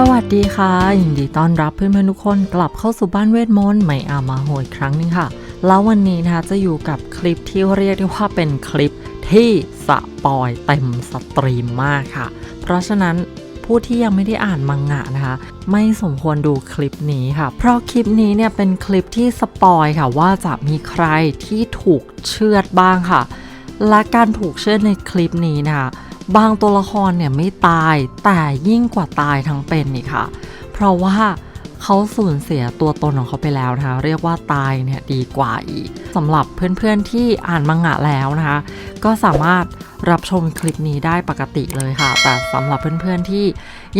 สวัสดีค่ะ ยินดีต้อนรับเพื่อนๆทุกคนกลับเข้าสู่บ้านเวทมนต์ใหม่อามาโหยครั้งหนึงค่ะ แล้ววันนี้นะคะจะอยู่กับคลิปที่เรียกได้ว่าเป็นคลิปที่สปอยเต็มสตรีมมากค่ะ เพราะฉะนั้นผู้ที่ยังไม่ได้อ่านมังงะนะคะ ไม่สมควรดูคลิปนี้ค่ะ เพราะคลิปนี้เนี่ยเป็นคลิปที่สปอยค่ะว่าจะมีใครที่ถูกเชือดบ้างค่ะ และการถูกเชือดในคลิปนี้นะคะ บางตัวละครเนี่ยไม่ตายแต่ยิ่งกว่าตายทั้งเป็นนี่ค่ะ เพราะว่าเขาสูญเสียตัวตนของเขาไปแล้วนะคะ เรียกว่าตายเนี่ยดีกว่าอีกสำหรับเพื่อนๆที่อ่านมังงะแล้วนะคะ ก็สามารถรับชมคลิปนี้ได้ปกติเลยค่ะ แต่สำหรับเพื่อนๆที่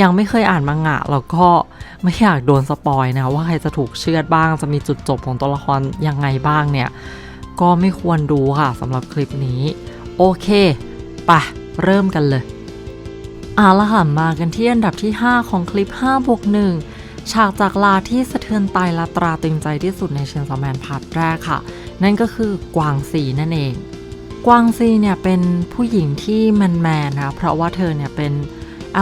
ยังไม่เคยอ่านมังงะแล้วก็ไม่อยากโดนสปอยนะว่าใครจะถูกเชือดบ้าง จะมีจุดจบของตัวละครยังไงบ้างเนี่ย ก็ไม่ควรดูค่ะสำหรับคลิปนี้ โอเคไปะ เริ่มกันเลยอาละค่ะมากันที่อันดับที่ 5 ของคลิป5บวก1ฉากจากลาที่สะเทือนตายและตราตึงใจที่สุดในเชนซอแมนพาร์ทแรกค่ะ นั่นก็คือกวางซีนั่นเอง กวางซีเนี่ยเป็นผู้หญิงที่แมนแมนนะเพราะว่าเธอเนี่ยเป็น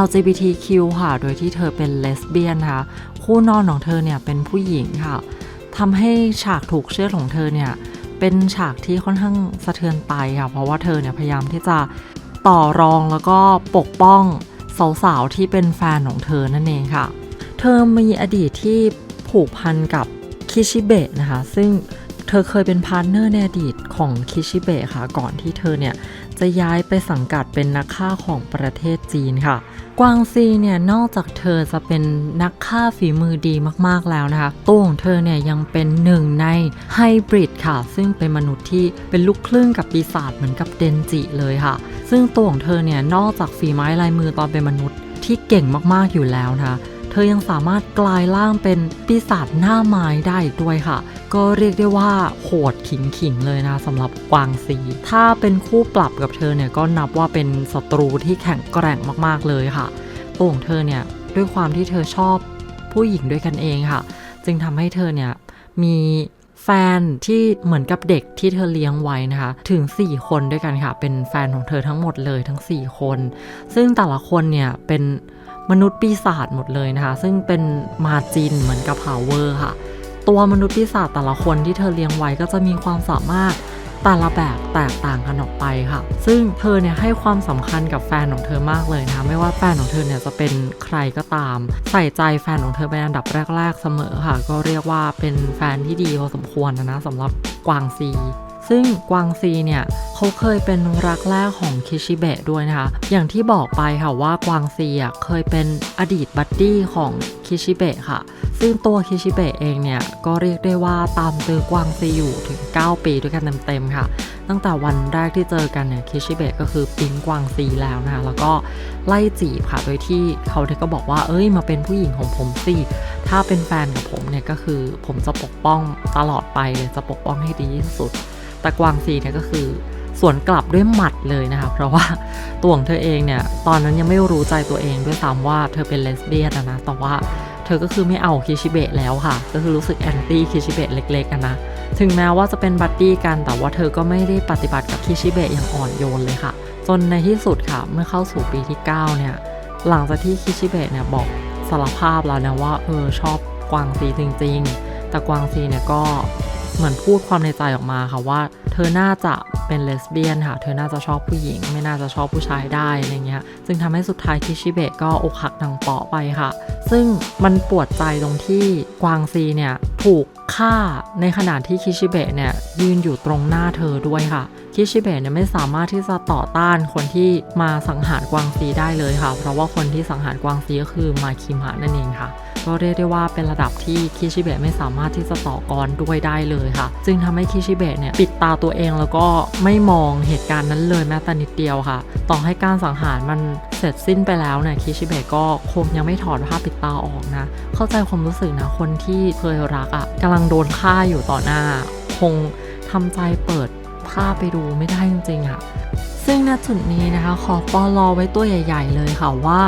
LGBTQ ค่ะ โดยที่เธอเป็นเลสเบี้ยนนะคะคู่นอนของเธอเนี่ยเป็นผู้หญิงค่ะทำให้ฉากถูกเชื่อของเธอเนี่ยเป็นฉากที่ค่อนข้างสะเทือนใจค่ะ เพราะว่าเธอเนี่ยพยายามที่จะ ต่อรองแล้วก็ปกป้องสาวๆที่เป็นแฟนของเธอนั่นเองค่ะ เธอมีอดีตที่ผูกพันกับคิชิเบะนะคะ ซึ่ง เธอเคยเป็นพาร์ทเนอร์ในอดีตของคิชิเบะค่ะ ก่อนที่เธอเนี่ย จะย้ายไปสังกัดเป็นนักฆ่าของประเทศจีนค่ะ กวางซีเนี่ย นอกจากเธอจะเป็นนักฆ่าฝีมือดีมากๆแล้วนะคะ ตัวของเธอเนี่ยยังเป็นหนึ่งในไฮบริดค่ะ ซึ่งเป็นมนุษย์ที่เป็นลูกครึ่งกับปีศาจเหมือนกับเดนจิเลยค่ะ ซึ่งตัวของเธอเนี่ยนอกจากฝีไม้ลายมือตอนเป็นมนุษย์ที่เก่งมากๆอยู่แล้วนะคะเธอยังสามารถกลายร่างเป็นปีศาจหน้าไม้ได้ด้วยค่ะ ก็เรียกได้ว่าโหดขิงขิงๆเลยนะสำหรับกวางซี ถ้าเป็นคู่ปรับกับเธอเนี่ยก็นับว่าเป็นศัตรูที่แข็งแกร่งมากๆเลยค่ะตัวของเธอเนี่ยด้วยความที่เธอชอบผู้หญิงด้วยกันเองค่ะ จึงทำให้เธอเนี่ยมีแฟนที่เหมือนกับเด็กที่เธอเลี้ยงไว้นะคะ ถึง 4 คนด้วยกันค่ะ เป็นแฟนของเธอทั้งหมดเลยทั้ง 4 คน ซึ่งแต่ละคนเนี่ยเป็นมนุษย์ปีศาจหมดเลยนะคะ ซึ่งเป็นมาจินเหมือนกับพาวเวอร์ค่ะ ตัวมนุษย์ปีศาจแต่ละคนที่เธอเลี้ยงไว้ก็จะมีความสามารถแต่ละแบบแตกต่างกันออกไปค่ะ ซึ่งเธอเนี่ยให้ความสำคัญกับแฟนของเธอมากเลยนะคะไม่ว่าแฟนของเธอเนี่ยจะเป็นใครก็ตาม ใส่ใจแฟนของเธอเป็นอันดับแรก ๆ เสมอค่ะ ก็เรียกว่าเป็นแฟนที่ดีพอสมควรนะนะสำหรับกวางซี ซึ่งกวางซีเนี่ยเขาเคยเป็นรักแรกของคิชิเบะด้วยนะคะ อย่างที่บอกไปค่ะว่ากวางซีอะเคยเป็นอดีตบัดดี้ของคิชิเบะค่ะ ซึ่งตัวคิชิเบะเองเนี่ยก็เรียกได้ว่าตามเจอกวางซีอยู่ถึง 9 ปีด้วยกันเต็มๆค่ะ ตั้งแต่วันแรกที่เจอกันเนี่ยคิชิเบะก็คือปิ๊งกวางซีแล้วนะคะ แล้วก็ไล่จีบค่ะ โดยที่เขาเนี่ยก็บอกว่าเอ้ยมาเป็นผู้หญิงของผมสิ ถ้าเป็นแฟนกับผมเนี่ยก็คือผมจะปกป้องตลอดไปเลยจะปกป้องให้ดีที่สุด แต่กวางซีเนี่ยก็คือสวนกลับด้วยหมัดเลยนะคะเพราะว่าตัวของเธอเองเนี่ยตอนนั้นยังไม่รู้ใจตัวเองด้วยซ้ำว่าเธอเป็นเลสเบี้ยนนะแต่ว่าเธอก็คือไม่เอาคิชิเบะแล้วค่ะ ก็คือรู้สึกแอนตี้คิชิเบะเล็กๆนนะถึงแม้ว่าจะเป็นบัดดี้กันแต่ว่าเธอก็ไม่ได้ปฏิบัติกับคิชิเบะอย่างอ่อนโยนเลยค่ะ จนในที่สุดค่ะเมื่อเข้าสู่ปีที่ 9 เนี่ยหลังจากที่คิชิเบะเนี่ยบอกสารภาพแล้วนะว่าเออชอบกวางซีจริง ๆ แต่กวางซีเนี่ยก็ เหมือนพูดความในใจออกมาค่ะว่า เธอน่าจะเป็นเลสเบี้ยนค่ะ เธอน่าจะชอบผู้หญิง ไม่น่าจะชอบผู้ชายได้อะไรเงี้ยจึงทำให้สุดท้ายคิชิเบะก็อกหักดังเปาะไปค่ะ ซึ่งมันปวดใจตรงที่กวางซีเนี่ยถูกฆ่าในขณะที่คิชิเบะเนี่ยยืนอยู่ตรงหน้าเธอด้วยค่ะ คิชิเบะเนี่ยไม่สามารถที่จะต่อต้านคนที่มาสังหารกวางซีได้เลยค่ะ เพราะว่าคนที่สังหารกวางซีก็คือมาคิมฮะนั่นเองค่ะ ก็เรียกได้ว่าเป็นระดับที่คิชิเบะไม่สามารถที่จะต่อกรด้วยได้เลยค่ะ จึงทำให้คิชิเบะเนี่ยปิดตาตัวเองแล้วก็ไม่มองเหตุการณ์นั้นเลยแม้แต่นิดเดียวค่ะ ต่อให้การสังหารมันเสร็จสิ้นไปแล้วเนี่ยคิชิเบะก็คงยังไม่ถอดผ้าปิดตาออกนะ เข้าใจความรู้สึกนะคนที่เคยรักอะ่ะกำลังโดนฆ่าอยู่ต่อหน้า คงทำใจเปิด ภาพไปดูไม่ได้จริงๆอะ่ะ ซึ่งณจุดนี้นะคะ ขอปอลอไว้ตัวใหญ่ ๆ เลยค่ะว่า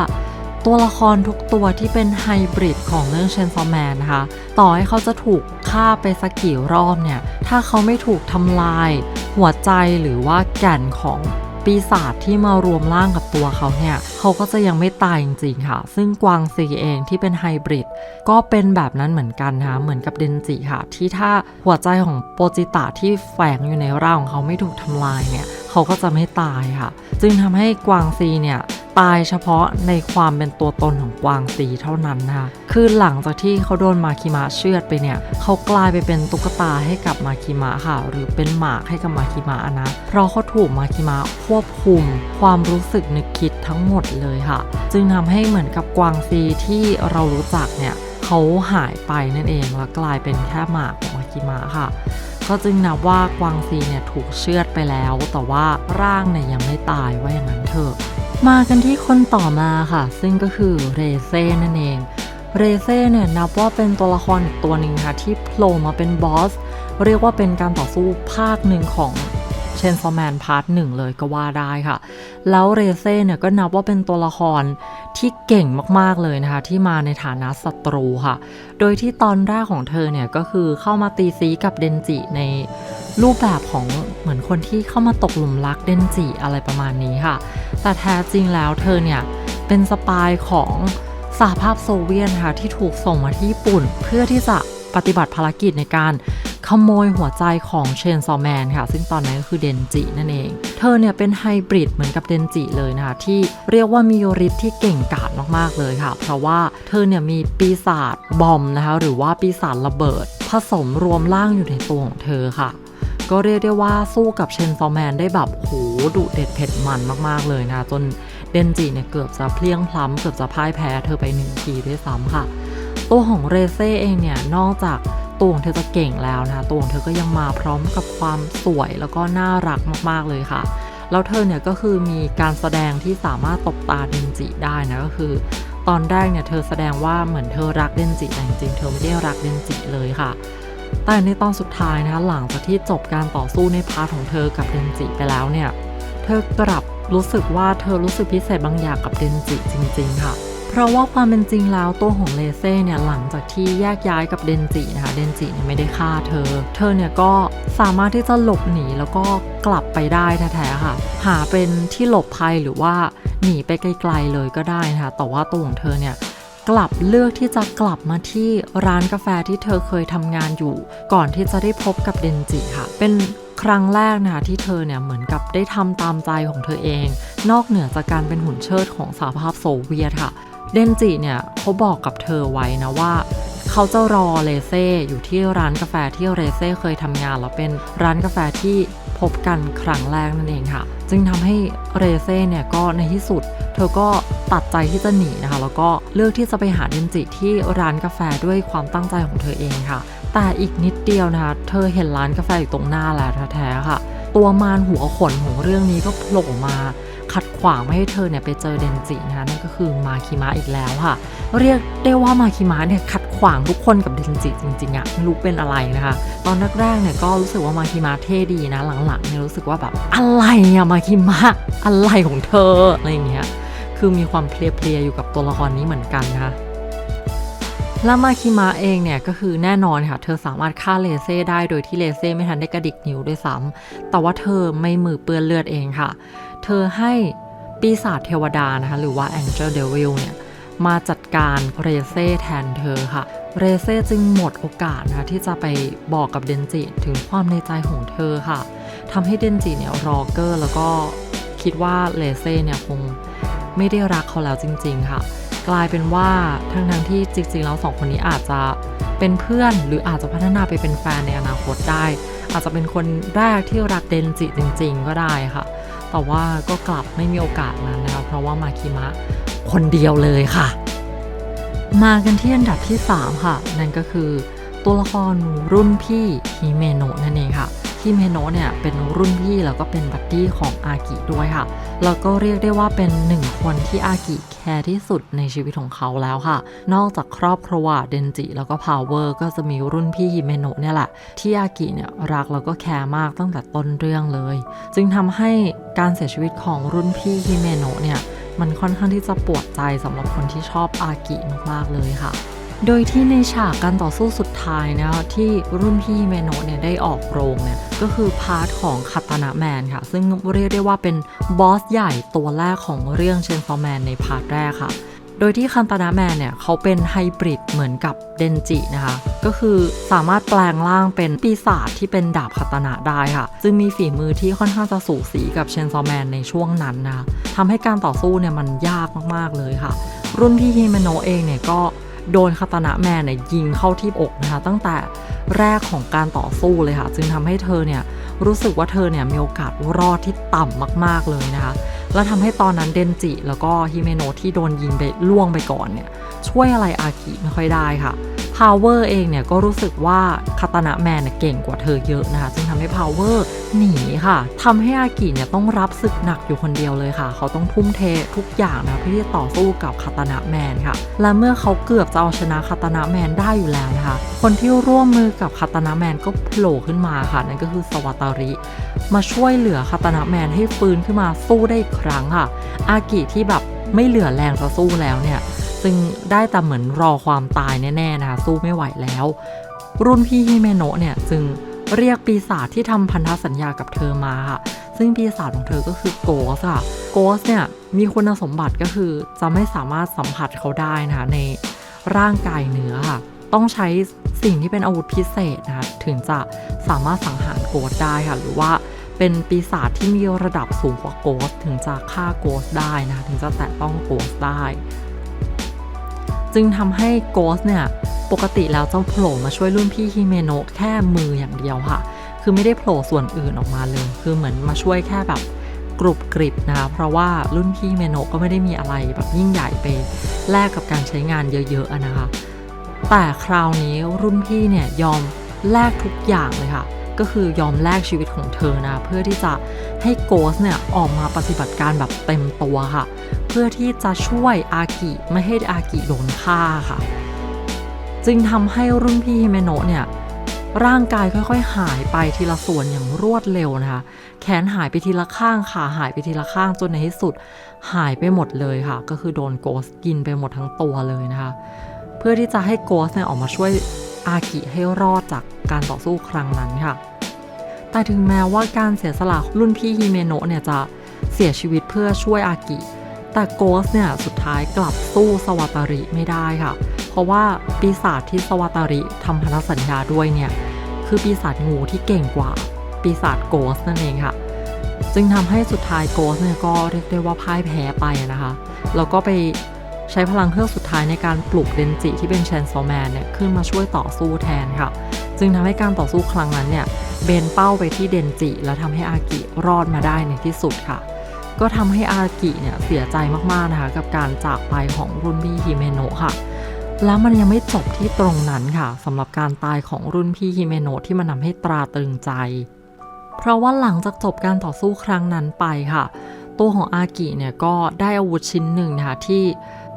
ตัวละครทุกตัวที่เป็นไฮบริดของเรื่องเชนซอแมนนะคะ ต่อให้เขาจะถูกฆ่าไปสักกี่รอบเนี่ย ถ้าเขาไม่ถูกทำลาย หัวใจหรือว่าแก่นของ ปีศาจที่มารวมร่างกับตัวเขาเนี่ย เขาก็จะยังไม่ตายจริงๆค่ะ ซึ่งกวางซีเองที่เป็นไฮบริดก็เป็นแบบนั้นเหมือนกันนะคะเหมือนกับเดนจิค่ะ ที่ถ้าหัวใจของโปจิตะที่แฝงอยู่ในร่างของเขาไม่ถูกทำลายเนี่ย เขาก็จะไม่ตายค่ะ จึงทำให้กวางซีเนี่ย ตายเฉพาะในความเป็นตัวตนของกวางซีเท่านั้นนะคะคือหลังจากที่เขาโดนมาคิมะเชือดไปเนี่ยเขากลายไปเป็นตุ๊กตาให้กับมาคิมะค่ะ หรือเป็นหมากให้กับมาคิมะนะเพราะเขาถูกมาคิมะควบคุม ความรู้สึกนึกคิดทั้งหมดเลยค่ะ จึงทำให้เหมือนกับกวางซีที่เรารู้จักเนี่ยเขาหายไปนั่นเองแล้วกลายเป็นแค่หมากของมาคิมะค่ะก็จึงนับว่ากวางซีเนี่ยถูกเชือดไปแล้ว แต่ว่าร่างเนี่ยยังไม่ตายว่าอย่างนั้นเถอะ มากันที่คนต่อมาค่ะ ซึ่งก็คือเรเซ่นั่นเอง เรเซ่เนี่ยนับว่าเป็นตัวละครอีกตัวหนึ่งค่ะที่โผล่มาเป็นบอส เรียกว่าเป็นการต่อสู้ภาคหนึ่งของเชนซอร์แมนพาร์ทหนึ่งเลยก็ว่าได้ค่ะ แล้วเรเซ่เนี่ยก็นับว่าเป็นตัวละครที่เก่งมากๆเลยนะคะ ที่มาในฐานะศัตรูค่ะ โดยที่ตอนแรกของเธอเนี่ยก็คือเข้ามาตีซีกับเดนจิในรูปแบบของเหมือนคนที่เข้ามาตกหลุมรักเดนจิอะไรประมาณนี้ค่ะ แต่แท้จริงแล้วเธอเนี่ยเป็นสปายของสหภาพโซเวียตค่ะที่ถูกส่งมาที่ญี่ปุ่น เพื่อที่จะปฏิบัติภารกิจในการขโมยหัวใจของเชนซอแมนค่ะ ซึ่งตอนนั้นก็คือเดนจินั่นเอง เธอเนี่ยเป็นไฮบริดเหมือนกับเดนจิเลยนะคะ ที่เรียกว่ามีฤทธิ์ที่เก่งกาจมากๆเลยค่ะ เพราะว่าเธอเนี่ยมีปีศาจบอมนะคะ หรือว่าปีศาจระเบิด ผสมรวมร่างอยู่ในตัวของเธอค่ะ ก็เรียกได้ว่าสู้กับเชนซอแมนได้แบบโหดุเด็ดเผ็ดมันมากๆเลยนะจนเดนจิเนี่ยเกือบจะเพลียงพล้ำเกือบจะพ่ายแพ้เธอไปหนึ่งทีด้วยซ้ำค่ะ ตัวของเรเซ่เองเนี่ยนอกจากตัวของเธอจะเก่งแล้วนะคะตัวของเธอก็ยังมาพร้อมกับความสวยแล้วก็น่ารักมากๆเลยค่ะ แล้วเธอเนี่ยก็คือมีการแสดงที่สามารถตบตาเดนจิได้นะก็คือตอนแรกเนี่ยเธอแสดงว่าเหมือนเธอรักเดนจิแต่จริงๆเธอไม่ได้รักเดนจิเลยค่ะ แต่ในตอนสุดท้ายนะคะหลังจากที่จบการต่อสู้ในพาร์ทของเธอกับเดนจิไปแล้วเนี่ย เธอกลับรู้สึกว่าเธอรู้สึกพิเศษบางอย่างกับเดนจิจริง ๆ ค่ะ เพราะว่าความเป็นจริงแล้วตัวของเลเซ่เนี่ยหลังจากที่แยกย้ายกับเดนจินะคะเดนจิเนี่ยไม่ได้ฆ่าเธอ เธอเนี่ยก็สามารถที่จะหลบหนีแล้วก็กลับไปได้แท้ๆค่ะ หาเป็นที่หลบภัยหรือว่าหนีไปไกลๆเลยก็ได้นะคะแต่ว่าตัวของเธอเนี่ย กลับเลือกที่จะกลับมาที่ร้านกาแฟที่เธอเคยทำงานอยู่ ก่อนที่จะได้พบกับเดนจิค่ะ เป็นครั้งแรกนะคะที่เธอเนี่ยเหมือนกับได้ทำตามใจของเธอเอง นอกเหนือจากการเป็นหุ่นเชิดของสหภาพโซเวียตค่ะ เดนจิเนี่ยเขาบอกกับเธอไว้นะว่า เขาจะรอเลเซ่อยู่ที่ร้านกาแฟที่เรเซ่เคยทำงานแล้วเป็นร้านกาแฟที่พบกันครั้งแรกนั่นเองค่ะ จึงทำให้เรเซ่เนี่ยก็ในที่สุด เธอก็ตัดใจที่จะหนีนะคะ แล้วก็เลือกที่จะไปหาเดนจิที่ร้านกาแฟด้วยความตั้งใจของเธอเองค่ะ แต่อีกนิดเดียวนะคะเธอเห็นร้านกาแฟอยู่ตรงหน้าแล้วแท้ๆค่ะ ตัวมารหัวขนของเรื่องนี้ก็โผล่มา ขัดขวางไม่ให้เธอเนี่ยไปเจอเดนจินะคะนั่นก็คือมาคิมะอีกแล้วค่ะ เรียกได้ว่ามาคิมะเนี่ยขัดขวางทุกคนกับเดนจิจริงๆอะไม่รู้เป็นอะไรนะคะ ตอนแรกๆเนี่ยก็รู้สึกว่ามาคิมะเท่ดีนะ หลังๆเนี่ยรู้สึกว่าแบบอะไรอะมาคิมะอะไรของเธออะไรอย่างเงี้ยคือมีความเพลียๆอยู่กับตัวละครนี้เหมือนกันนะคะแล้วมาคิมะเองเนี่ยก็คือแน่นอนค่ะ เธอสามารถฆ่าเลเซ่ได้โดยที่เลเซ่ไม่ทันได้กระดิกนิ้วด้วยซ้ำแต่ว่าเธอไม่มือเปื้อนเลือดเองค่ะ เธอให้ปีศาจเทวดานะคะหรือว่า Angel Devil เนี่ยมาจัดการเรเซ่แทนเธอค่ะ เรเซ่จึงหมดโอกาสนะคะที่จะไปบอกกับเดนจิถึงความในใจของเธอค่ะทำให้เดนจิเนี่ยรอเกอร์แล้วก็คิดว่าเลเซ่เนี่ยคงไม่ได้รักเขาแล้วจริง ๆ ค่ะ กลายเป็นว่าทั้งทั้งที่จริงๆแล้วสองคนนี้อาจจะเป็นเพื่อนหรืออาจจะพัฒนาไปเป็นแฟนในอนาคตได้ อาจจะเป็นคนแรกที่รักเดนจิจริง ๆ ก็ได้ค่ะ แต่ว่าก็กลับไม่มีโอกาสนั้นนะคะเพราะว่ามาคิมะคนเดียวเลยค่ะ มากันที่อันดับที่ 3 ค่ะ นั่นก็คือตัวละครรุ่นพี่ฮิเมโนะนั่นเองค่ะ ฮิเมโนะเนี่ยเป็นรุ่นพี่แล้วก็เป็นบัดดี้ของอากิด้วยค่ะ แล้วก็เรียกได้ว่าเป็นหนึ่งคนที่อากิแคร์ที่สุดในชีวิตของเขาแล้วค่ะ นอกจากครอบครัวเดนจิ แล้วก็พาวเวอร์ก็จะมีรุ่นพี่ฮิเมโนะเนี่ยแหละ ที่อากิเนี่ยรักแล้วก็แคร์มากตั้งแต่ต้นเรื่องเลย จึงทำให้การเสียชีวิตของรุ่นพี่ฮิเมโนะเนี่ยมันค่อนข้างที่จะปวดใจสำหรับคนที่ชอบอากิมากๆเลยค่ะ โดยที่ในฉากการต่อสู้สุดท้ายนะที่รุ่นพี่เมโนะเนี่ยได้ออกโรงเนี่ยก็คือพาร์ทของคาตานะแมนค่ะ ซึ่งเรียกได้ว่าเป็นบอสใหญ่ตัวแรกของเรื่องเชนซอแมนในพาร์ทแรกค่ะ โดยที่คันตานะแมนเนี่ยเขาเป็นไฮบริดเหมือนกับเดนจินะคะ ก็คือสามารถแปลงร่างเป็นปีศาจที่เป็นดาบคาตานะได้ค่ะ ซึ่งมีฝีมือที่ค่อนข้างจะสูสีกับเชนซอแมนในช่วงนั้นนะคะทำให้การต่อสู้เนี่ยมันยากมากๆเลยค่ะ รุ่นพี่ฮิเมโนะเองเนี่ยก็ โดนคาตานะแมนเนี่ยยิงเข้าที่อกนะคะตั้งแต่แรกของการต่อสู้เลยค่ะ จึงทำให้เธอเนี่ยรู้สึกว่าเธอเนี่ยมีโอกาสรอดที่ต่ำมากๆเลยนะคะแล้วทำให้ตอนนั้นเดนจิแล้วก็ฮิเมโนะที่โดนยิงไปล่วงไปก่อนเนี่ยช่วยอะไรอากิไม่ค่อยได้ค่ะ พาวเวอร์เองเนี่ยก็รู้สึกว่าคาตานะแมนเก่งกว่าเธอเยอะนะคะจึงทำให้พาวเวอร์หนีค่ะทำให้อากิเนี่ยต้องรับศึกหนักอยู่คนเดียวเลยค่ะ เขาต้องทุ่มเททุกอย่างนะเพื่อที่จะต่อสู้กับคาตานะแมนค่ะ และเมื่อเขาเกือบจะเอาชนะคาตานะแมนได้อยู่แล้วนะคะ คนที่ร่วมมือกับคาตานะแมนก็โผล่ขึ้นมาค่ะ นั่นก็คือสวัตาริ มาช่วยเหลือคาตานะแมนให้ฟื้นขึ้นมาสู้ได้อีกครั้งค่ะ อากิที่แบบไม่เหลือแรงจะสู้แล้วเนี่ย ซึ่งได้แต่เหมือนรอความตายแน่ๆนะคะสู้ไม่ไหวแล้ว รุ่นพี่ฮิเมโนะเนี่ยจึงเรียกปีศาจที่ทำพันธสัญญากับเธอมาค่ะ ซึ่งปีศาจของเธอก็คือโกสค่ะ โกสเนี่ยมีคุณสมบัติก็คือจะไม่สามารถสัมผัสเขาได้นะคะในร่างกายเนื้อค่ะ ต้องใช้สิ่งที่เป็นอาวุธพิเศษนะคะถึงจะสามารถสังหารโกสได้ค่ะ หรือว่าเป็นปีศาจที่มีระดับสูงกว่าโกสถึงจะฆ่าโกสได้นะคะถึงจะแตะต้องโกสได้ จึงทำให้โกสเนี่ยปกติแล้วจะโผล่มาช่วยรุ่นพี่ฮิเมโนะแค่มืออย่างเดียวค่ะ คือไม่ได้โผล่ส่วนอื่นออกมาเลย คือเหมือนมาช่วยแค่แบบกรุบกริบนะคะ เพราะว่ารุ่นพี่เมโนะก็ไม่ได้มีอะไรแบบยิ่งใหญ่ไปแลกกับการใช้งานเยอะๆนะคะ แต่คราวนี้รุ่นพี่เนี่ยยอมแลกทุกอย่างเลยค่ะ ก็คือยอมแลกชีวิตของเธอนะ เพื่อที่จะให้โกสเนี่ยออกมาปฏิบัติการแบบเต็มตัวค่ะ เพื่อที่จะช่วยอากิไม่ให้อากิโดนฆ่าค่ะ จึงทำให้รุ่นพี่ฮิเมโนะเนี่ยร่างกายค่อย ๆ หายไปทีละส่วนอย่างรวดเร็วนะคะ แขนหายไปทีละข้างขาหายไปทีละข้างจนในที่สุดหายไปหมดเลยค่ะ ก็คือโดนโกสกินไปหมดทั้งตัวเลยนะคะ เพื่อที่จะให้โกสเนี่ยออกมาช่วยอากิให้รอดจากการต่อสู้ครั้งนั้นค่ะ แต่ถึงแม้ว่าการเสียสละรุ่นพี่ฮิเมโนะเนี่ยจะเสียชีวิตเพื่อช่วยอากิ แต่โกสเนี่ยสุดท้ายกลับสู้สวัตาริไม่ได้ค่ะ เพราะว่าปีศาจที่สวัตาริทำพันธสัญญาด้วยเนี่ย คือปีศาจงูที่เก่งกว่า ปีศาจโกสนั่นเองค่ะ จึงทำให้สุดท้ายโกสเนี่ยก็เรียกได้ว่าพ่ายแพ้ไปนะคะ แล้วก็ไปใช้พลังเครื่องสุดท้ายในการปลุกเดนจิที่เป็นแชนโซแมนเนี่ยขึ้นมาช่วยต่อสู้แทนค่ะ จึงทำให้การต่อสู้ครั้งนั้นเนี่ยเบนเป้าไปที่เดนจิ แล้วทำให้อากิรอดมาได้ในที่สุดค่ะ ก็ทำให้อากิเนี่ยเสียใจมากๆนะคะ กับการจากไปของรุ่นพี่ฮิเมโนะค่ะ แล้วมันยังไม่จบที่ตรงนั้นค่ะสำหรับการตายของรุ่นพี่ฮิเมโนะที่มันทำให้ตราตรึงใจ เพราะว่าหลังจากจบการต่อสู้ครั้งนั้นไปค่ะ ตัวของอากิเนี่ยก็ได้อาวุธชิ้นหนึ่งนะคะที่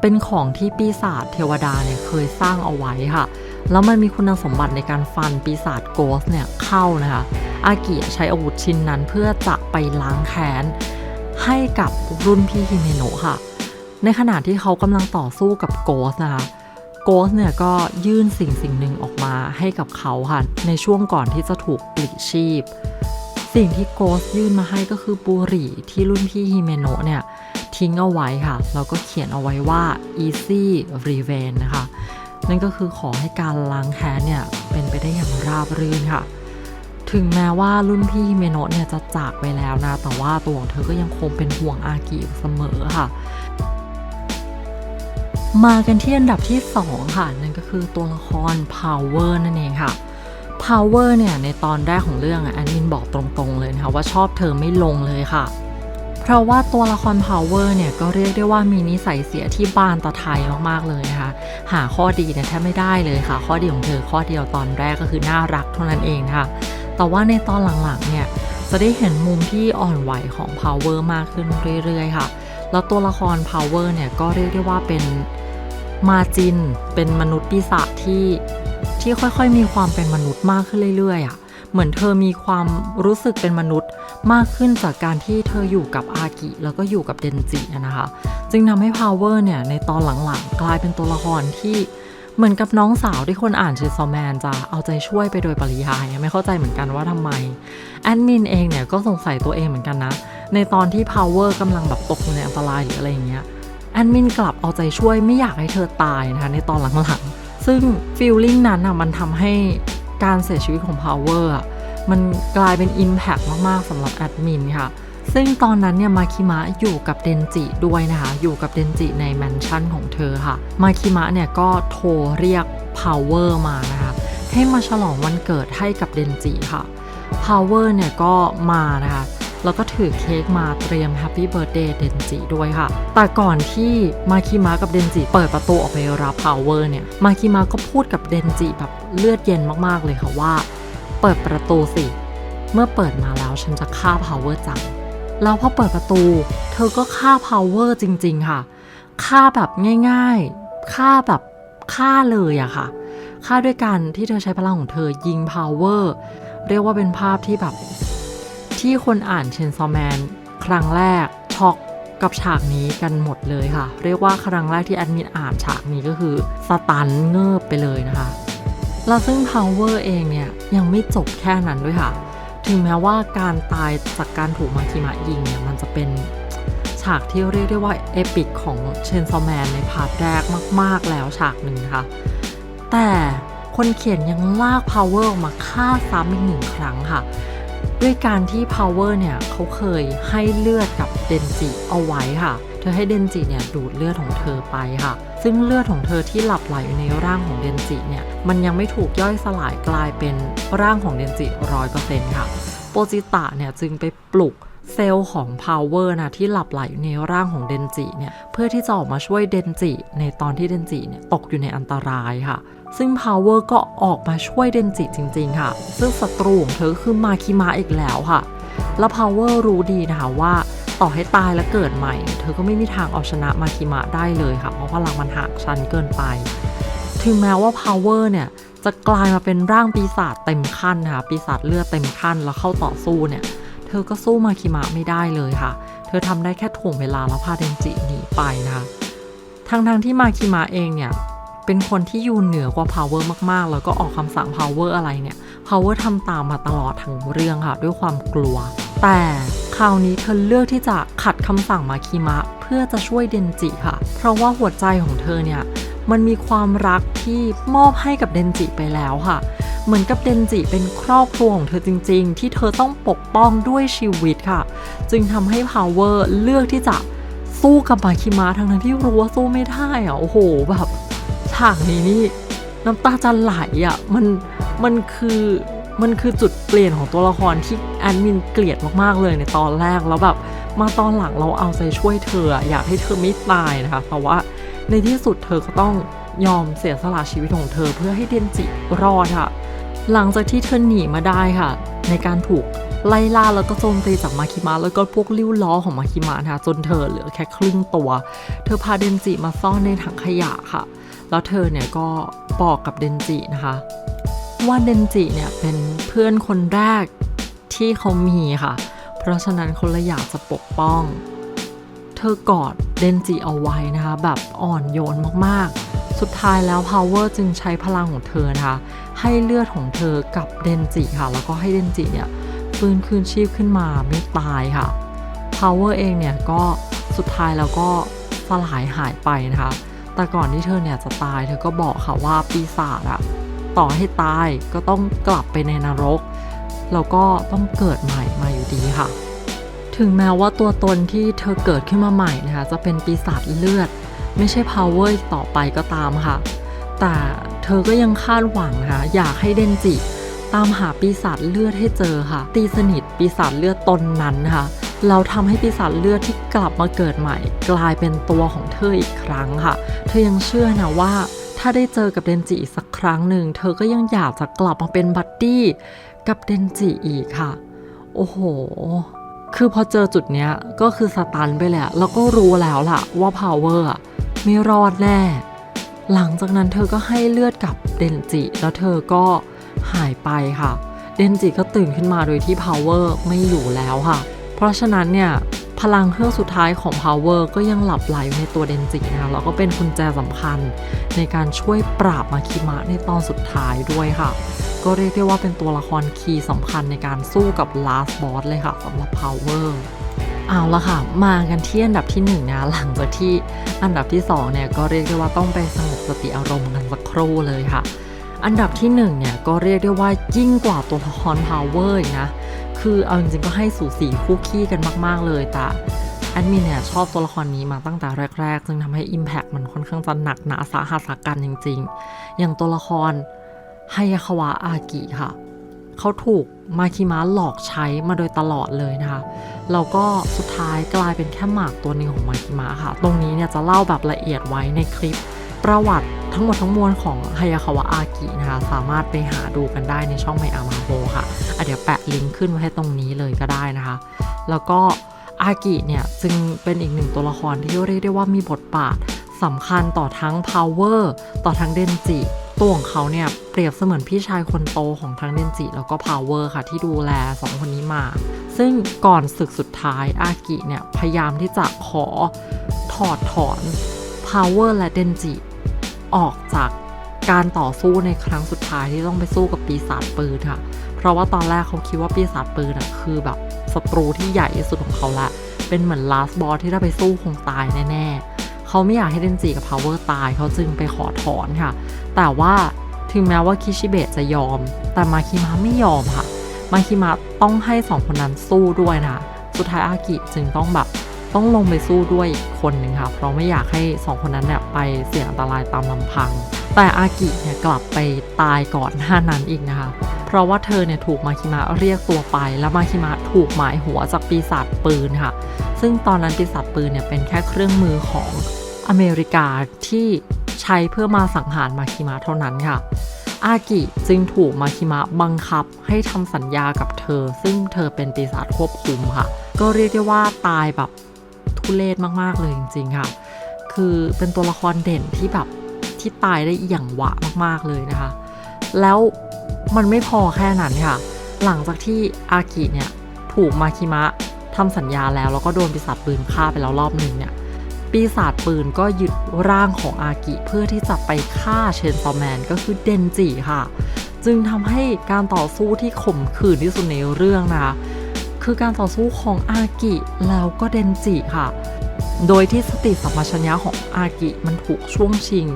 เป็นของที่ปีศาจเทวดาเนี่ยเคยสร้างเอาไว้ค่ะ แล้วมันมีคุณสมบัติในการฟันปีศาจโกสเนี่ยเข้านะคะ อากิใช้อาวุธชิ้นนั้นเพื่อจะไปล้างแค้น ให้กับรุ่นพี่ฮิเมโนะค่ะ ในขณะที่เขากำลังต่อสู้กับโกสนะคะโกสเนี่ยก็ยื่นสิ่งสิ่งหนึ่งออกมาให้กับเขาค่ะ ในช่วงก่อนที่จะถูกปลิดชีพ สิ่งที่โกสยื่นมาให้ก็คือบุหรี่ที่รุ่นพี่ฮิเมโนะเนี่ยทิ้งเอาไว้ค่ะ แล้วก็เขียนเอาไว้ว่า easy revenge นะคะ นั่นก็คือขอให้การล้างแค้นเนี่ยเป็นไปได้อย่างราบรื่นค่ะ ถึงแม้ว่ารุ่นพี่เมโนะเนี่ยจะจากไปแล้วนะ แต่ว่าตัวของเธอก็ยังคงเป็นห่วงอากิอยู่เสมอค่ะ มากันที่อันดับที่ 2 ค่ะ นั่นก็คือตัวละคร Power นั่นเองค่ะ Power เนี่ยในตอนแรกของเรื่องอะแอนมินบอกตรงๆเลยนะคะว่าชอบเธอไม่ลงเลยค่ะ เพราะว่าตัวละคร Power เนี่ยก็เรียกได้ว่ามีนิสัยเสียที่บานตะไทยมากๆเลยนะคะ หาข้อดีเนี่ยแทบไม่ได้เลยค่ะ ข้อดีของเธอข้อเดียวตอนแรกก็คือน่ารักเท่านั้นเองนะะ แต่ว่าในตอนหลังๆเนี่ยจะได้เห็นมุมที่อ่อนไหวของ Power มากขึ้นเรื่อยๆค่ะ แล้วตัวละคร Power เนี่ยก็เรียกได้ว่าเป็นมาจิน เป็นมนุษย์ปีศาจที่ที่ค่อยๆ มีความเป็นมนุษย์มากขึ้นเรื่อยๆอะ เหมือนเธอมีความรู้สึกเป็นมนุษย์มากขึ้นจากการที่เธออยู่กับอากิ แล้วก็อยู่กับเดนจินะคะ จึงทำให้ Power เนี่ยในตอนหลังๆ กลายเป็นตัวละครที่ เหมือนกับน้องสาวที่คนอ่านเชนซอแมนจะเอาใจช่วยไปโดยปริยายไม่เข้าใจเหมือนกันว่าทำไมแอดมินเองเนี่ยก็สงสัยตัวเองเหมือนกันนะ ในตอนที่ Power กำลังแบบตกอยู่ในอันตรายหรืออะไรอย่างเงี้ยแอดมินกลับเอาใจช่วยไม่อยากให้เธอตายนะคะในตอนหลังๆ ซึ่งฟีลลิ่งนั้นอะมันทำให้การเสียชีวิตของ Power อะมันกลายเป็น Impact มากๆสำหรับแอดมินค่ะ ซึ่งตอนนั้นเนี่ยมาคิมะอยู่กับเดนจิด้วยนะคะ อยู่กับเดนจิในแมนชั่นของเธอค่ะ มาคิมะเนี่ยก็โทรเรียก Power มานะคะ ให้มาฉลองวันเกิดให้กับเดนจิค่ะ Power เนี่ยก็มานะคะ แล้วก็ถือเค้กมาเตรียม Happy Birthday เดนจิด้วยค่ะ แต่ก่อนที่มาคิมะกับเดนจิเปิดประตูออกไปรับ Power เนี่ย มาคิมะก็พูดกับเดนจิแบบเลือดเย็นมากๆเลยค่ะว่า เปิดประตูสิ เมื่อเปิดมาแล้วฉันจะฆ่า Power จัง แล้วพอเปิดประตู เธอก็ฆ่า Power จริง ๆ ค่ะฆ่าแบบง่ายๆฆ่าแบบฆ่าเลยอะค่ะฆ่าด้วยการที่เธอใช้พลังของเธอยิง Power เรียกว่าเป็นภาพที่แบบ ที่คนอ่านเชนซอแมนครั้งแรกช็อกกับฉากนี้กันหมดเลยค่ะ เรียกว่าครั้งแรกที่แอดมินอ่านฉากนี้ก็คือสตันเงิบไปเลยนะคะแล้วซึ่ง Power เองเนี่ยยังไม่จบแค่นั้นด้วยค่ะ ถึงแม้ว่าการตายจากการถูกมาคิมะยิงเนี่ยมันจะเป็นฉากที่เรียกได้ว่าเอปิกของเชนซอแมนในพาร์ทแรกมาก ๆ แล้วฉากหนึ่งนะคะแต่คนเขียนยังลาก Power ออกมาฆ่าซ้ำอีกหนึ่งครั้งค่ะ ด้วยการที่ Power เนี่ยเขาเคยให้เลือดกับเดนจิเอาไว้ค่ะ เธอให้เดนจิเนี่ยดูดเลือดของเธอไปค่ะ ซึ่งเลือดของเธอที่หลับไหลอยู่ในร่างของเดนจิเนี่ยมันยังไม่ถูกย่อยสลายกลายเป็นร่างของเดนจิร้อยเปอร์เซ็นต์ค่ะโปจิตะเนี่ยจึงไปปลุกเซลล์ของ Power นะที่หลับไหลอยู่ในร่างของเดนจิเนี่ยเพื่อที่จะออกมาช่วยเดนจิในตอนที่เดนจิเนี่ยตกอยู่ในอันตรายค่ะ ซึ่ง Power ก็ออกมาช่วยเดนจิจริง ๆ ค่ะ ซึ่งศัตรูของเธอคือมาคิมะอีกแล้วค่ะ แล้ว Power รู้ดีนะคะว่า ต่อให้ตายแล้วเกิดใหม่ เธอก็ไม่มีทางเอาชนะมาคิมะได้เลยค่ะ เพราะพลังมันห่างชั้นเกินไป ถึงแม้ว่า Power เนี่ย จะกลายมาเป็นร่างปีศาจเต็มขั้นนะคะปีศาจเลือดเต็มขั้นแล้วเข้าต่อสู้เนี่ย เธอก็สู้มาคิมะไม่ได้เลยค่ะ เธอทำได้แค่ถ่วงเวลาแล้วพาเดนจิหนีไปนะคะทั้งทงๆที่มาคิมะเองเนี่ยเป็นคนที่อยู่เหนือกว่า power มากๆ แล้วก็ออกคำสั่ง power อะไรเนี่ย power ทำตามมาตลอดทั้งเรื่องค่ะ ด้วยความกลัว แต่ ราวนี้เธอเลือกที่จะขัดคำสั่งมาคิมะ เพื่อจะช่วยเดนจิค่ะ เพราะว่าหัวใจของเธอเนี่ยมันมีความรักที่มอบให้กับเดนจิไปแล้วค่ะ เหมือนกับเดนจิเป็นครอบครัวของเธอจริง ๆ ที่เธอต้องปกป้องด้วยชีวิตค่ะ จึงทำให้ power เลือกที่จะสู้กับมาคิมะทั้งๆที่รู้ว่าสู้ไม่ได้อะโอ้โหแบบฉากนี้นี่น้ำตาจะไหลอะมันมันคือ มันคือจุดเปลี่ยนของตัวละครที่แอดมินเกลียดมากๆเลยในตอนแรกแล้วแบบมาตอนหลังเราเอาใจช่วยเธออยากให้เธอไม่ตายนะคะแต่ว่าในที่สุดเธอก็ต้องยอมเสียสละชีวิตของเธอเพื่อให้เดนจิรอดค่ะ หลังจากที่เธอหนีมาได้ค่ะ ในการถูกไล่ล่าแล้วก็โจมตีจากมาคิมะแล้วก็พวกริ้วล้อของมาคิมะนะคะจนเธอเหลือแค่ครึ่งตัว เธอพาเดนจิมาซ่อนในถังขยะค่ะ แล้วเธอเนี่ยก็บอกกับเดนจินะคะ ว่าเดนจิเนี่ยเป็นเพื่อนคนแรกที่เขามีค่ะ เพราะฉะนั้นคนละอยากจะปกป้อง เธอกอดเดนจิเอาไว้นะคะ แบบอ่อนโยนมากๆ สุดท้ายแล้ว Power จึงใช้พลังของเธอนะคะ ให้เลือดของเธอกับเดนจิค่ะ แล้วก็ให้เดนจิเนี่ยฟื้นคืนชีพขึ้นมาไม่ตายค่ะ Power เองเนี่ยก็สุดท้ายแล้วก็สลายหายไปนะคะ แต่ก่อนที่เธอเนี่ยจะตายเธอก็บอกค่ะว่าปีศาจอะ ต่อให้ตายก็ต้องกลับไปในนรก แล้วก็ต้องเกิดใหม่มาอยู่ดีค่ะ ถึงแม้ว่าตัวตนที่เธอเกิดขึ้นมาใหม่นะคะจะเป็นปีศาจเลือด ไม่ใช่ power อีกต่อไปก็ตามค่ะ แต่เธอก็ยังคาดหวังนะคะอยากให้เดนจิตามหาปีศาจเลือดให้เจอค่ะ ตีสนิทปีศาจเลือดตนนั้นนะคะเราทำให้ปีศาจเลือดที่กลับมาเกิดใหม่ กลายเป็นตัวของเธออีกครั้งค่ะ เธอยังเชื่อนะว่า ถ้าได้เจอกับเดนจิอีกสักครั้งหนึ่ง เธอก็ยังอยากจะกลับมาเป็นบัดดี้กับเดนจิอีกค่ะ โอ้โห คือพอเจอจุดเนี้ยก็คือสตันไปแหละ แล้วก็รู้แล้วล่ะว่า power อะไม่รอดแน่ หลังจากนั้นเธอก็ให้เลือดกับเดนจิ แล้วเธอก็หายไปค่ะ เดนจิก็ตื่นขึ้นมาโดยที่ power ไม่อยู่แล้วค่ะ เพราะฉะนั้นเนี่ย พลังเครื่องสุดท้ายของ Power ก็ยังหลับไหลอยู่ในตัวเดนจินะคะแล้วก็เป็นกุญแจสำคัญ ในการช่วยปราบมาคิมะในตอนสุดท้ายด้วยค่ะ ก็เรียกได้ว่าเป็นตัวละครคีย์สำคัญในการสู้กับ Last Boss เลยค่ะสำหรับ Power เอาละค่ะ มากันที่อันดับที่1นะหลังจากที่อันดับที่2เนี่ยก็เรียกได้ว่าต้องไปสงบสติอารมณ์กันสักครู่เลยค่ะ อันดับที่1เนี่ยก็เรียกได้ว่ายิ่งกว่าตัวละคร Power อีกนะ คือเอาจริงๆก็ให้สูสีคู่ขี้กันมาก ๆ เลยแต่แอดมินเนี่ยชอบตัวละครนี้มาตั้งแต่แรก ๆ จึงทำให้ Impact มันค่อนข้างจะหนักหนาสาหัสกันจริง ๆ อย่างตัวละครไฮยาคาวะอากิค่ะ เขาถูกมาคิมะหลอกใช้มาโดยตลอดเลยนะคะแล้วก็สุดท้ายกลายเป็นแค่หมากตัวหนึ่งของมาคิมะค่ะ ตรงนี้เนี่ยจะเล่าแบบละเอียดไว้ในคลิป ประวัติทั้งหมดทั้งมวลของฮายาคาวะอากินะคะ สามารถไปหาดูกันได้ในช่องไมอามาโฮค่ะะเดี๋ยวแปะลิงก์ขึ้นไว้ให้ตรงนี้เลยก็ได้นะคะ แล้วก็อากิเนี่ยจึงเป็นอีกหนึ่งตัวละครที่เรียกได้ว่ามีบทบาทสำคัญต่อทั้ง power ต่อทั้งเดนจิตัวของเขาเนี่ยเปรียบเสมือนพี่ชายคนโตของทั้งเดนจิแล้วก็ power ค่ะที่ดูแลสองคนนี้มา ซึ่งก่อนศึกสุดท้ายอากิเนี่ยพยายามที่จะขอถอดถอน power และเดนจิ ออกจากการต่อสู้ในครั้งสุดท้ายที่ต้องไปสู้กับปีศาจปืนค่ะ เพราะว่าตอนแรกเขาคิดว่าปีศาจปืนอะคือแบบศัตรูที่ใหญ่ที่สุดของเขาละ เป็นเหมือน last boss ที่ถ้าไปสู้คงตายแน่ๆ เขาไม่อยากให้เดนจิกับ power ตายเขาจึงไปขอถอนค่ะ แต่ว่าถึงแม้ว่าคิชิเบะจะยอม แต่มาคิมะไม่ยอมค่ะ มาคิมะต้องให้สองคนนั้นสู้ด้วยนะ สุดท้ายอากิจึงต้องแบบ ต้องลงไปสู้ด้วยอีกคนหนึ่งค่ะ เพราะไม่อยากให้สองคนนั้นเนี่ยไปเสี่ยงอันตรายตามลำพัง แต่อากิเนี่ยกลับไปตายก่อนหน้านั้นอีกนะคะ เพราะว่าเธอเนี่ยถูกมาคิมะเรียกตัวไป แล้วมาคิมะถูกหมายหัวจากปีศาจปืนค่ะ ซึ่งตอนนั้นปีศาจปืนเนี่ยเป็นแค่เครื่องมือของอเมริกาที่ใช้เพื่อมาสังหารมาคิมะเท่านั้นค่ะ อากิจึงถูกมาคิมะบังคับให้ทำสัญญากับเธอ ซึ่งเธอเป็นปีศาจควบคุมค่ะ ก็เรียกได้ว่าตายแบบ ทุเลศมากๆเลยจริง ๆ ค่ะ คือเป็นตัวละครเด่นที่แบบที่ตายได้อย่างหวะมากๆเลยนะคะ แล้วมันไม่พอแค่นั้นค่ะ หลังจากที่อากิเนี่ยถูกมาคิมะทำสัญญาแล้วแล้วก็โดนปีศาจปืนฆ่าไปแล้วรอบหนึ่งเนี่ยปีศาจปืนก็ยึดร่างของอากิเพื่อที่จะไปฆ่าเชนซอแมนก็คือเดนจิค่ะ จึงทำให้การต่อสู้ที่ขมขื่นที่สุดในเรื่องนะคะ คือการต่อสู้ของอากิแล้วก็เดนจิค่ะ โดยที่สติสัมปชัญญะของอากิมันถูกช่วงชิง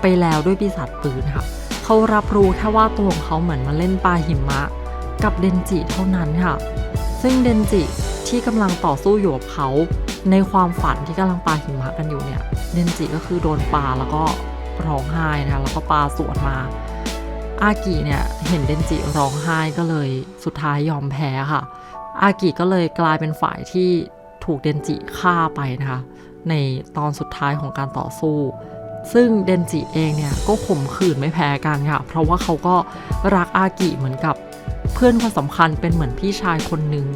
ไปแล้วด้วยปีศาจปืนค่ะ เขารับรู้แค่ว่าตัวของเขาเหมือนมาเล่นปลาหิมะ กับเดนจิเท่านั้นค่ะ ซึ่งเดนจิที่กำลังต่อสู้อยู่กับเขา ในความฝันที่กำลังปาหิมะกันอยู่เนี่ยเดนจิก็คือโดนปาแล้วก็ร้องไห้นะคะแล้วก็ปาสวนมา อากิเนี่ยเห็นเดนจิร้องไห้ก็เลยสุดท้ายยอมแพ้ค่ะ อากิก็เลยกลายเป็นฝ่ายที่ถูกเดนจิฆ่าไปนะคะ ในตอนสุดท้ายของการต่อสู้ ซึ่งเดนจิเองเนี่ยก็ข่มขืนไม่แพ้กันค่ะ เพราะว่าเขาก็รักอากิเหมือนกับเพื่อนคนสำคัญเป็นเหมือนพี่ชายคนหนึ่ง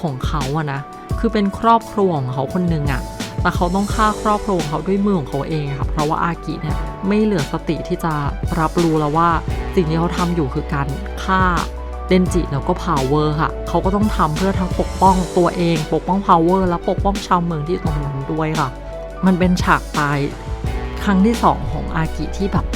ของเขาอะนะ คือเป็นครอบครัวของเขาคนหนึ่งอะแต่เขาต้องฆ่าครอบครัวของเขาด้วยมือของเขาเองค่ะ เพราะว่าอากิเนี่ยไม่เหลือสติที่จะรับรู้แล้วว่า สิ่งที่เขาทำอยู่คือการฆ่า เดนจิแล้วก็พาวเวอร์ค่ะ เขาก็ต้องทำเพื่อทั้งปกป้องตัวเอง ปกป้องพาวเวอร์และปกป้องชาวเมืองที่ตรงนั้นด้วยค่ะ มันเป็นฉากตายครั้งที่สองของอากิที่แบบ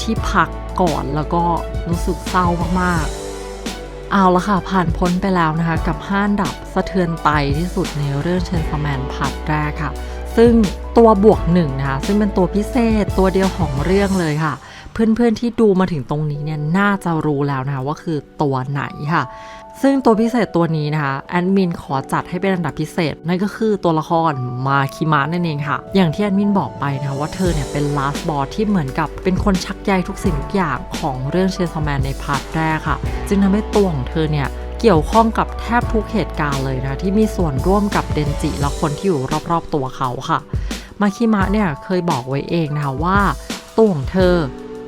ที่พักก่อนแล้วก็รู้สึกเศร้ามากๆ เอาละค่ะผ่านพ้นไปแล้วนะคะ กับห้านดับสะเทือนไตที่สุดในเรื่องเชน s แมนพาร์ทแรกค่ะ ซึ่งตัวบวกหนึ่งนะคะซึ่งเป็นตัวพิเศษตัวเดียวของเรื่องเลยค่ะ เพื่อนๆที่ดูมาถึงตรงนี้เนี่ยน่าจะรู้แล้วนะคะว่าคือตัวไหนค่ะ ซึ่งตัวพิเศษตัวนี้นะคะแอดมินขอจัดให้เป็นอันดับพิเศษ นั่นก็คือตัวละครมาคิมะนั่นเองค่ะ อย่างที่แอดมินบอกไปนะคะว่าเธอเนี่ยเป็น last boss ที่เหมือนกับเป็นคนชักใยทุกสิ่งทุกอย่างของเรื่องเชนซอแมนในพาร์ทแรกค่ะ จึงทำให้ตัวของเธอเนี่ยเกี่ยวข้องกับแทบทุกเหตุการณ์เลยนะที่มีส่วนร่วมกับเดนจิและคนที่อยู่รอบๆตัวเขาค่ะ มาคิมะเนี่ยเคยบอกไว้เองนะคะว่าตัวของเธอ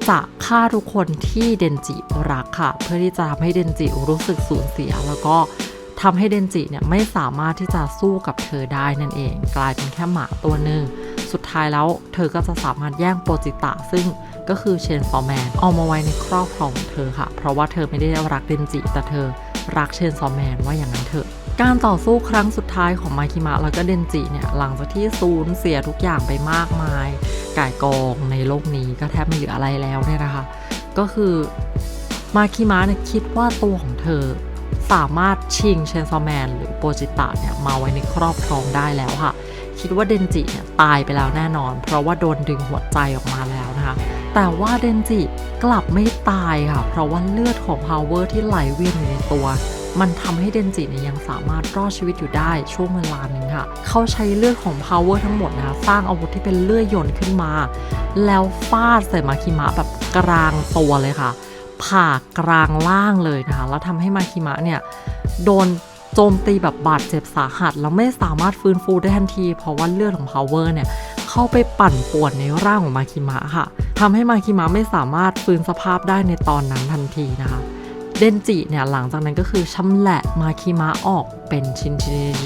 จะฆ่าทุกคนที่เดนจิรักค่ะ เพื่อที่จะทำให้เดนจิรู้สึกสูญเสีย แล้วก็ทำให้เดนจิเนี่ยไม่สามารถที่จะสู้กับเธอได้นั่นเอง กลายเป็นแค่หมาตัวหนึ่งสุดท้ายแล้วเธอก็จะสามารถแย่งโปรจิตะซึ่งก็คือเชนซอแมนเอามาไว้ในครอบครองของเธอค่ะ เพราะว่าเธอไม่ได้รักเดนจิแต่เธอรักเชนซอแมนว่าอย่างนั้นเถอะ การต่อสู้ครั้งสุดท้ายของมาคิมะแล้วก็เดนจิเนี่ยหลังจากที่สูญเสียทุกอย่างไปมากมาย ก่ายกองในโลกนี้ก็แทบไม่เหลืออะไรแล้วเนี่ยนะคะ ก็คือมาคิมะเนี่ยคิดว่าตัวของเธอสามารถชิงเชนซอแมนหรือโปจิตะเนี่ยมาไว้ในครอบครองได้แล้วค่ะ คิดว่าเดนจิเนี่ยตายไปแล้วแน่นอน เพราะว่าโดนดึงหัวใจออกมาแล้วนะคะ แต่ว่าเดนจิกลับไม่ตายค่ะ เพราะว่าเลือดของพาวเวอร์ที่ไหลเวียนอยู่ในตัว มันทำให้เดนจิเนี่ยยังสามารถรอดชีวิตอยู่ได้ช่วงเวลาหนึ่งค่ะ เขาใช้เลือดของ power ทั้งหมดนะคะสร้างอาวุธที่เป็นเลื่อยยนต์ขึ้นมา แล้วฟาดใส่มาคิมะแบบกลางตัวเลยค่ะ ผ่ากลางล่างเลยนะคะ แล้วทำให้มาคิมะเนี่ยโดนโจมตีแบบบาดเจ็บสาหัส แล้วไม่สามารถฟื้นฟูได้ทันที เพราะว่าเลือดของ power เนี่ยเข้าไปปั่นป่วนในร่างของมาคิมะค่ะทำให้มาคิมะไม่สามารถฟื้นสภาพได้ในตอนนั้นทันทีนะคะ เดนจิเนี่ยหลังจากนั้นก็คือชำแหละมาคิมะออกเป็นชิ้น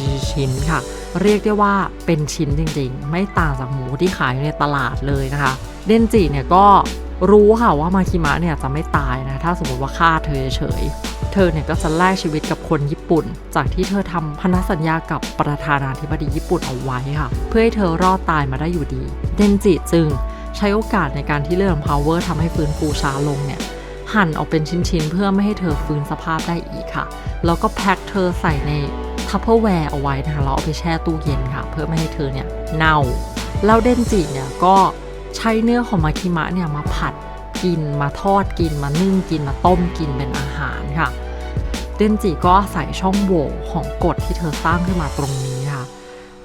ๆชิ้นค่ะ เรียกได้ว่าเป็นชิ้นจริงๆ ไม่ต่างจากหมูที่ขายในตลาดเลยนะคะ เดนจิเนี่ยก็รู้ค่ะว่ามาคิมะเนี่ยจะไม่ตายนะถ้าสมมติว่าฆ่าเธอเฉยเธอเนี่ยก็จะแลกชีวิตกับคนญี่ปุ่น จากที่เธอทำพันธสัญญากับประธานาธิบดีญี่ปุ่นเอาไว้ค่ะ เพื่อให้เธอรอดตายมาได้อยู่ดี เดนจิจึงใช้โอกาสในการที่เรื่อง power ทำให้ฟื้นฟูช้าลงเนี่ย หั่นออกเป็นชิ้นๆ เพื่อไม่ให้เธอฟื้นสภาพได้อีกค่ะ แล้วก็แพ็คเธอใส่ในทัพเปอร์แวร์เอาไว้นะคะแล้วเอาไปแช่ตู้เย็นค่ะ เพื่อไม่ให้เธอเนี่ยเน่า แล้วเดนจิเนี่ยก็ใช้เนื้อของมาคิมะเนี่ยมาผัดกินมาทอดกินมานึ่งกินมาต้มกินเป็นอาหารค่ะ เดนจิก็อาศัยช่องโหว่ของกฎที่เธอสร้างขึ้นมาตรงนี้ค่ะ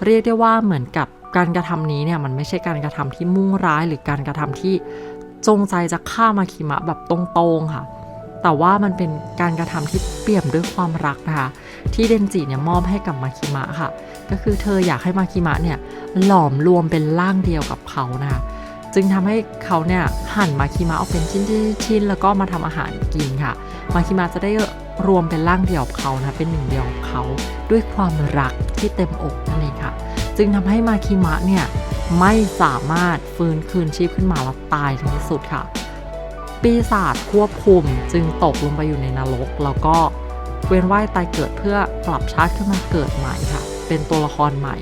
เรียกได้ว่าเหมือนกับการกระทำนี้เนี่ยมันไม่ใช่การกระทำที่มุ่งร้ายหรือการกระทำที่ จงใจจะฆ่ามาคิมะแบบตรงๆค่ะ แต่ว่ามันเป็นการกระทำที่เปี่ยมด้วยความรักนะคะ ที่เดนจิเนี่ยมอบให้กับมาคิมะค่ะ ก็คือเธออยากให้มาคิมะเนี่ยหลอมรวมเป็นร่างเดียวกับเขานะคะจึงทำให้เขาเนี่ยหั่นมาคิมะออกเป็นชิ้นๆแล้วก็มาทำอาหารกินค่ะ มาคิมะจะได้รวมเป็นร่างเดียวกับเขานะเป็นหนึ่งเดียวกับเขาด้วยความรักที่เต็มอกนั่นเองค่ะ จึงทำให้มาคิมะเนี่ย ไม่สามารถฟื้นคืนชีพขึ้นมาแล้วตายในที่สุดค่ะ ปีศาจควบคุมจึงตกลงไปอยู่ในนรก แล้วก็เวียนว่ายตายเกิดเพื่อกลับชาติขึ้นมาเกิดใหม่ค่ะ เป็นตัวละครใหม่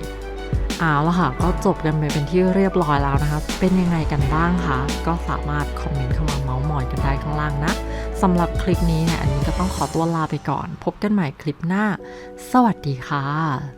เอาละค่ะ ก็จบกันไปเป็นที่เรียบร้อยแล้วนะคะ เป็นยังไงกันบ้างคะก็สามารถคอมเมนต์เข้ามาเมาส์มอยกันได้ข้างล่างนะสำหรับคลิปนี้เนี่ยอันนี้ก็ต้องขอตัวลาไปก่อน พบกันใหม่คลิปหน้า สวัสดีค่ะ